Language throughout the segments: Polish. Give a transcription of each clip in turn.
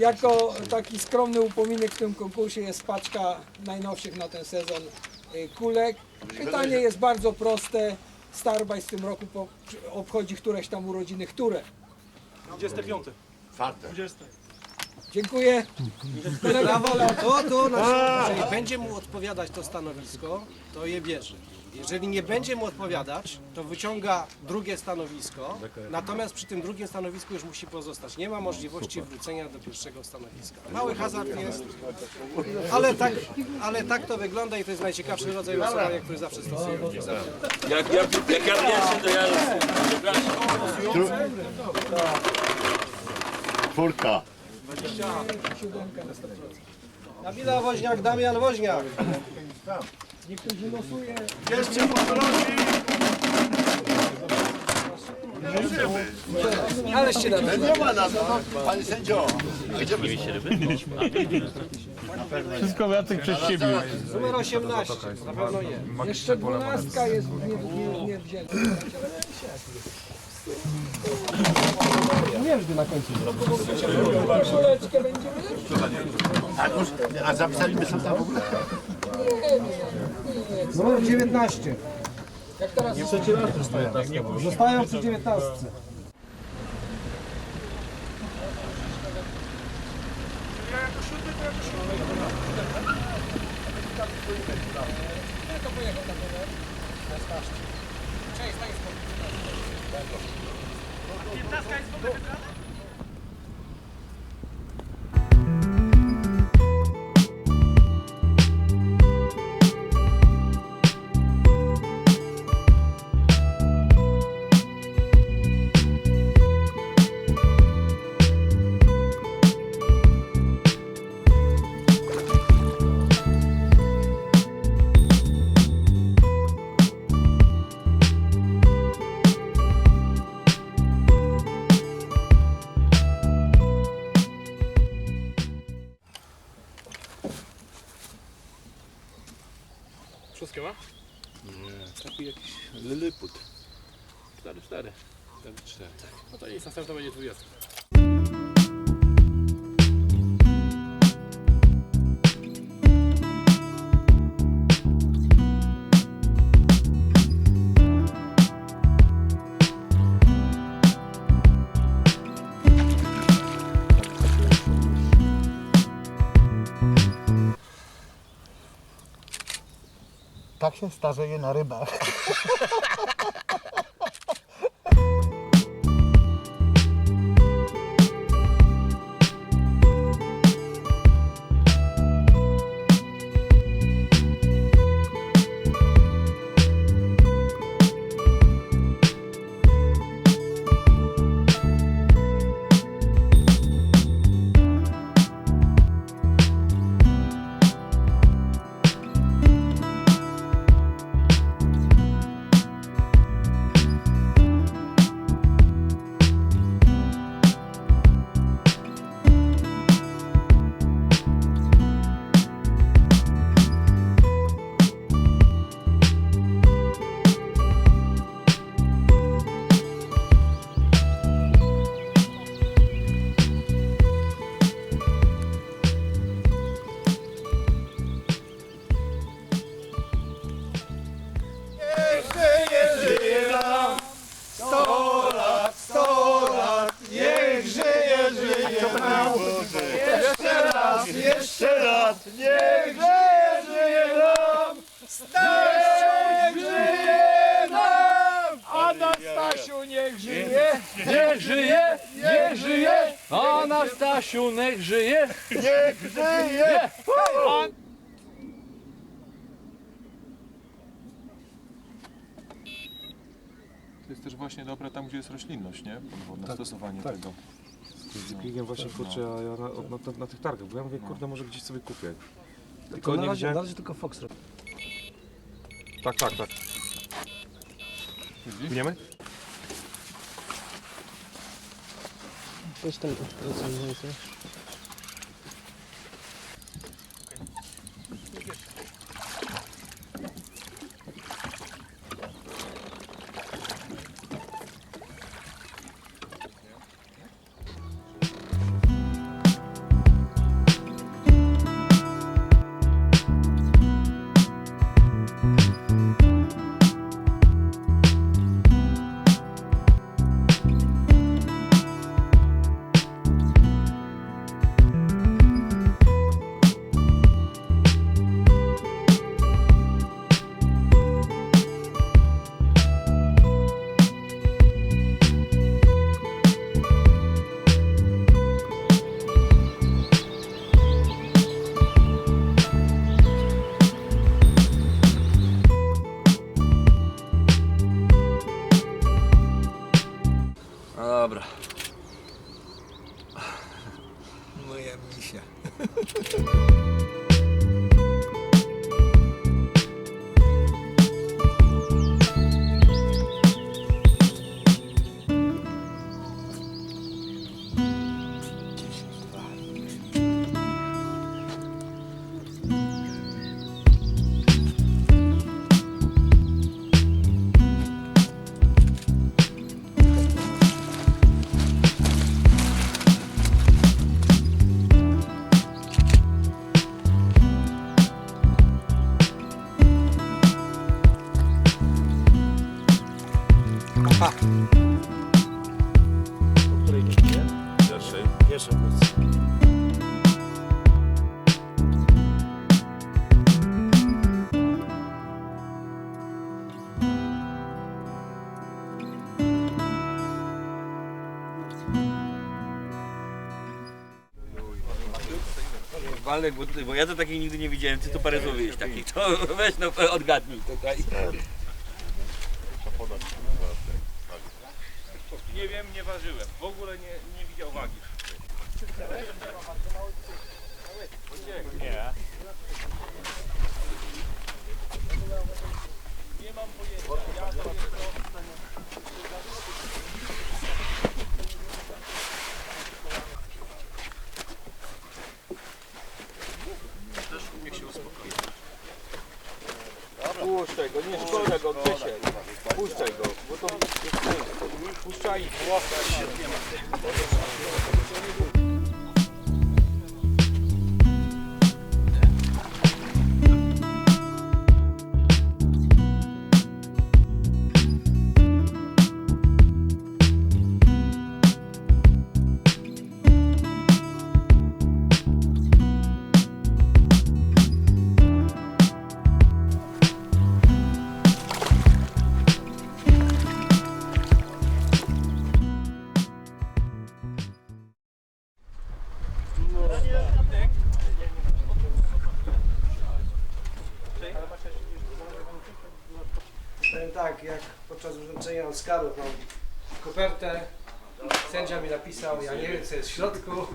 jako taki skromny upominek w tym konkursie jest paczka najnowszych na ten sezon y, kulek. Pytanie jest bardzo proste. Starbaj w tym roku po, obchodzi któreś tam urodziny, które? 25. Czwarte. Dziękuję. Kolega Wola. To, to nasz, jeżeli będzie mu odpowiadać to stanowisko, to je bierze. Jeżeli nie będzie mu odpowiadać, to wyciąga drugie stanowisko, natomiast przy tym drugim stanowisku już musi pozostać. Nie ma możliwości wrócenia do pierwszego stanowiska. Mały hazard jest, ale tak, ale tak to wygląda i to jest najciekawszy rodzaj głosowania, który zawsze stosujemy. Jak, jak, jak ja pierwszy, to ja Czwórka. Nabila Woźniak, Damian Woźniak. Niech ktoś losuje. Jeszcze poprosi. Aleście na Nie ma na to, panie sędzio. Będziemy Wszystko Jacek przez siebie. Numer 18, na pewno nie. Jeszcze dwunastka jest nie, nie, nie wzięta. Koszuleczkę będziemy A, już, a zapisaliśmy są tam w ogóle? Numer 19. Jak teraz Zostają przy 19. Activitați ca ai spus de pe Wszystkie ma? Taki jakiś lyliput. 4, 4. 4, 4. No to nic, następna będzie 20. Tak się starzeje na rybach. Raz, niech żyje, żyje nam! Niech żyje nam! Anastasiu, niech żyje! Niech żyje! Niech żyje! Anastasiu, niech żyje! Niech żyje! To jest też właśnie dobre tam, gdzie jest roślinność, nie? Podwodne stosowanie tego. Biegiem właśnie kurczę, a ja na, na, na, na tych targach, bo ja mówię, kurde, może gdzieś sobie kupię. Tylko na nie razie, na razie tylko Foxtrot. Tak, tak, tak. Płyniemy? Jestem. Pierwsza pozycja. Walek, bo, bo ja to takiej nigdy nie widziałem. Ty to parę wiesz takich. To weź no odgadnij tutaj. Nie wiem, nie ważyłem. W ogóle nie, nie widział wagi. Nie. Puszczaj go, nie szkoda go, Krzysiek. Puszczaj go, bo to puszczaj. Powiem Oscarów mam kopertę, sędzia mi napisał, ja nie wiem co jest w środku.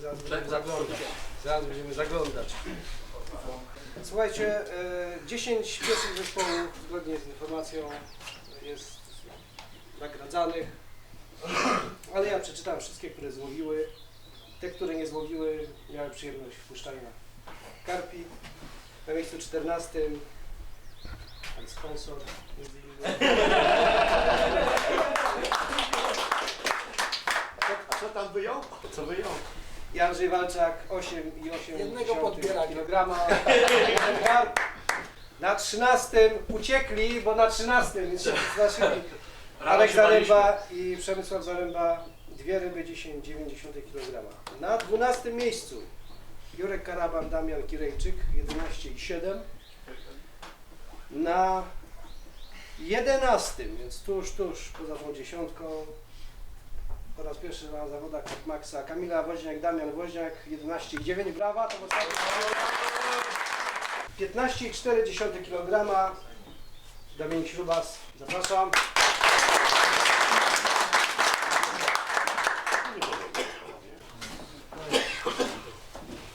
Zaraz będziemy zaglądać. Zaraz będziemy zaglądać. Słuchajcie, e, 10 pierwszych zespołów, zgodnie z informacją, jest nagradzanych. Ale ja przeczytałem wszystkie, które złowiły. Te, które nie złowiły, miały przyjemność wpuszczania karpi. Na miejscu 14 pan sponsor. Innymi. Co tam wyjął? Co wyjął? Andrzej Walczak 8 i 8 Jednego podbierali. kilograma. Na 13 uciekli, bo na 13 więc się przestraszyli. Arek Zaręba i Przemysław Zaręba dwie ryby 10,9 kg. Na 12 miejscu Jurek Karaban, Damian Kirejczyk 11,7 Na 11, więc tuż, tuż poza tą dziesiątką po raz pierwszy na zawodach od Maxa Kamila Woźniak, Damian Woźniak 11,9 brawa, to było 15,4 kg Dominik Śrubas, zapraszam.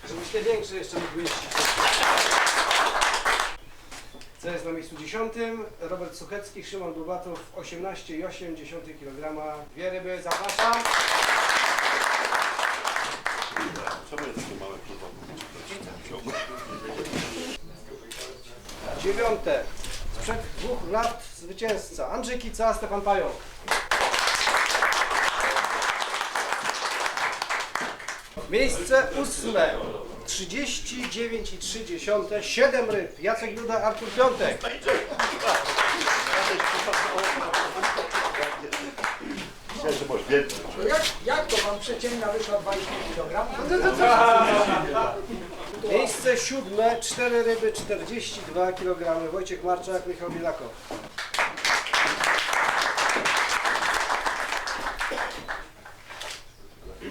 Żebyś te większe jeszcze mógł jeździć. Co jest na miejscu dziesiątym? Robert Suchecki, Szymon Dubatow 18,8 kg. Dwie ryby, zapraszam. Czemu jest takie małe przewody? Dziewiąte. Sprzed dwóch lat zwycięzca. Andrzej Kica, Stefan Pająk. Miejsce ósme. 39,3. 7 ryb. Jacek Duda, Artur Piątek. Myślałem, że masz więcej. To jak, jak to wam przecięgna wyszła 2,5 kg? Miejsce siódme. 4 ryby, 42 kg. Wojciech Marczak, Michał Bielakow.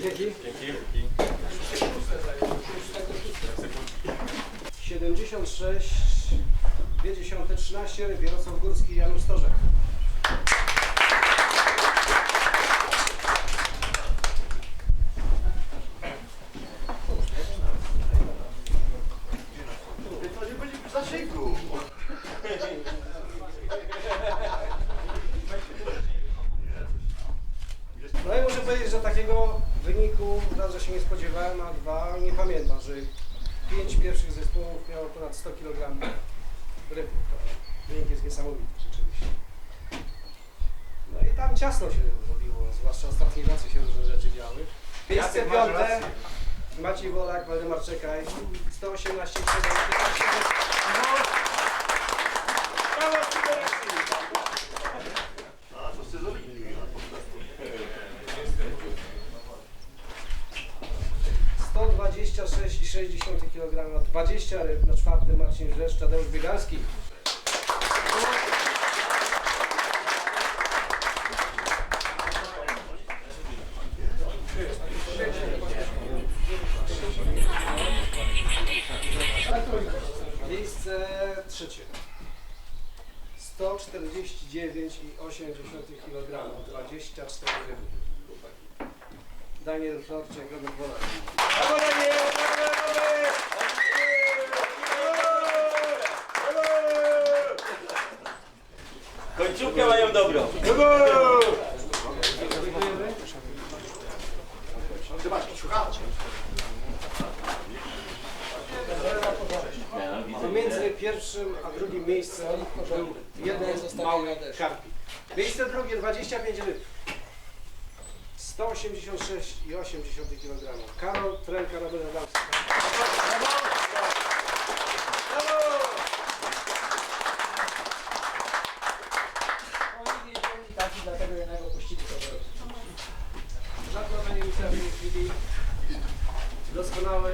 Dzięki. 76, 2 13 ryb. Jarosław Górski, Janusz nie będzie w zasięgu. No i muszę powiedzieć, że takiego wyniku raz, że się nie spodziewałem, a dwa nie pamiętam, że pięć pierwszych zespołów miało ponad 100 kg ryb. To wynik jest niesamowity rzeczywiście. No i tam ciasno się robiło, zwłaszcza ostatniej nocy się różne rzeczy działy. Miejsce piąte. Maciej Wolak, Waldemar Czekaj, 118 7, 15. 26,6 kg, 20 ryb, na czwartym Marcin Rzesz, Tadeusz Biegalski. Miejsce trzecie. 149,8 kg, 24 ryby. Daniel Florczyk, Robert Wolak. Końcówkę mają dobrą. Pomiędzy pierwszym a drugim miejscem był jeden mały karpik. Miejsce drugie 25 ryb. 186,8 kg. Karol Trelka Robert Adamski. Taki dlatego jednego puścili to Żadna nie w tej chwili doskonały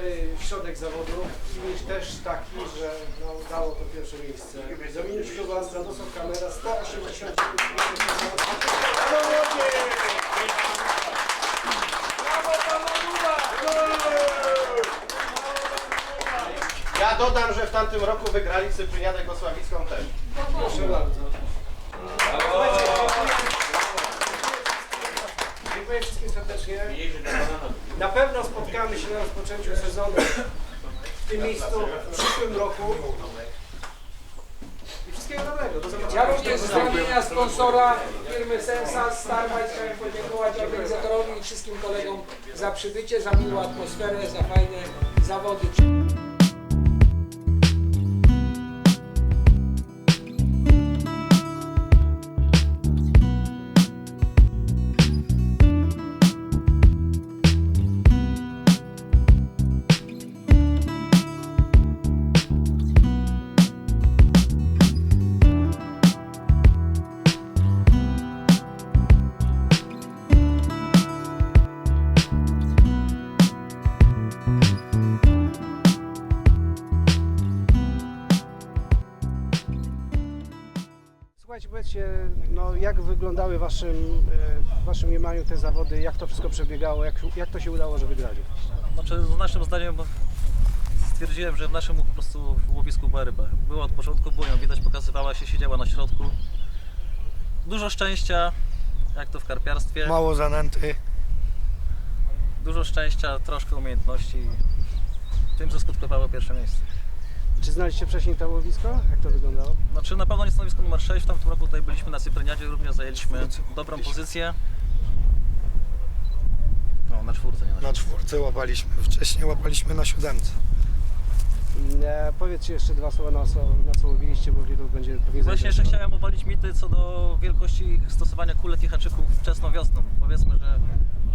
środek zawodu. Finisz też taki, że no, dało to pierwsze miejsce. Dominiusz Chyba, Radosław Kamera, 180 Ja dodam, że w tamtym roku wygrali Cypryniadę Kosławicką też. Proszę bardzo. Dziękuję wszystkim serdecznie. Na pewno spotkamy się na rozpoczęciu sezonu w tym miejscu w przyszłym roku. I wszystkiego dobrego. Do zobaczenia. Ja również z ramienia sponsora firmy Sensa Starbite chciałem podziękować organizatorowi i wszystkim kolegom za przybycie, za miłą atmosferę, za fajne zawody. Jak wyglądały w waszym, e, w waszym mniemaniu te zawody, jak to wszystko przebiegało, jak, jak to się udało, że wygrali? Znaczy, z naszym zdaniem stwierdziłem, że w naszym po prostu łowisku była ryba. Była od początku bują, widać pokazywała się, siedziała na środku. Dużo szczęścia, jak to w karpiarstwie. Mało zanęty. Dużo szczęścia, troszkę umiejętności. Tym zaskutkowało pierwsze miejsce. Czy znaliście wcześniej to łowisko? Jak to wyglądało? Znaczy na pewno nie stanowisko numer 6, w tamtym roku tutaj byliśmy na Cypryniadzie, również zajęliśmy dobrą pozycję. No, na czwórce, nie na Na czwórce łapaliśmy, wcześniej łapaliśmy na siódemce. E, powiedzcie jeszcze dwa słowa na co, na co łowiliście, bo wielu będzie pewnie Właśnie jeszcze zainteresowanych. chciałem obalić mity co do wielkości stosowania kulek i haczyków wczesną wiosną. Powiedzmy, że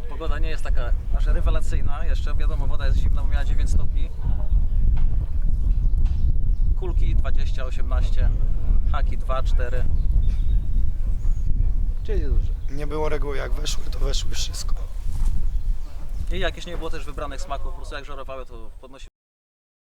pogoda nie jest taka aż rewelacyjna. Jeszcze wiadomo, woda jest zimna, bo miała 9 stopni. Kulki 20, 18, haki 2, 4. Czyli dużo. Nie było reguły, jak weszły, to weszły wszystko. I jakieś nie było też wybranych smaków, po prostu jak żerowały to podnosi